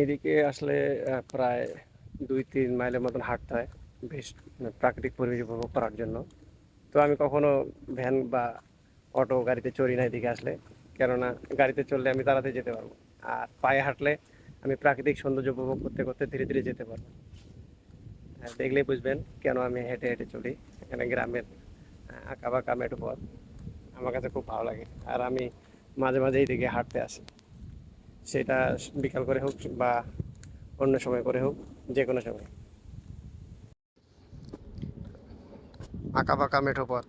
এদিকে আসলে প্রায় দুই তিন মাইলের মতন হাঁটতে হয় বেশ মানে প্রাকৃতিক পরিবেশ উপভোগ করার জন্য। তো আমি কখনো ভ্যান বা অটো গাড়িতে চড়ি না এদিকে আসলে, কেননা গাড়িতে চললে আমি তাড়াতাড়ি যেতে পারব। আর পায়ে হাঁটলে আমি প্রাকৃতিক সৌন্দর্য উপভোগ করতে করতে ধীরে ধীরে যেতে পারব। আর দেখলেই বুঝবেন কেন আমি হেঁটে হেঁটে চলি এখানে গ্রামের আঁকা বাঁকা মেঠো পথ। আমার কাছে খুব ভালো লাগে। আর আমি মাঝে মাঝে এইদিকে হাঁটতে আসি। সেটা বিকাল করে হোক বা অন্য সময় করে হোক, যে কোনো সময়। আঁকা বাঁকা মেঠো পথ,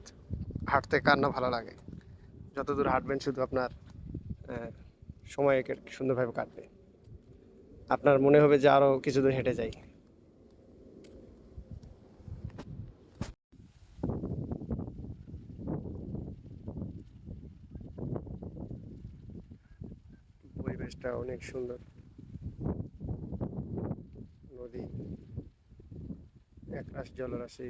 হাঁটতে কার না ভালো লাগে। যতদূর হাঁটবেন শুধু আপনার সময় সুন্দরভাবে কাটবে। আপনার মনে হবে যে আরও কিছু দূর হেঁটে যাই। পরিবেশটা অনেক সুন্দর। নদী একরাশ জলরাশি।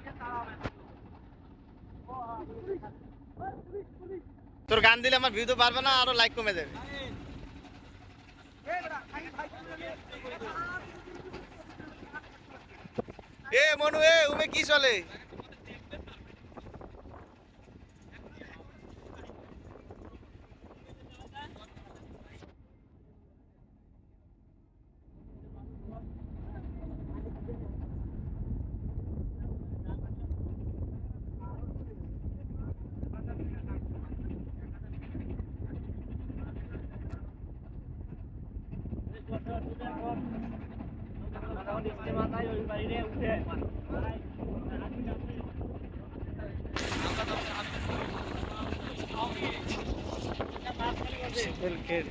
তোর গান দিলে আমার ভিউ তো পারবে না, আরও লাইক কমে যাবে। এ, মনু, এ, উমে কি চলে? সিলকের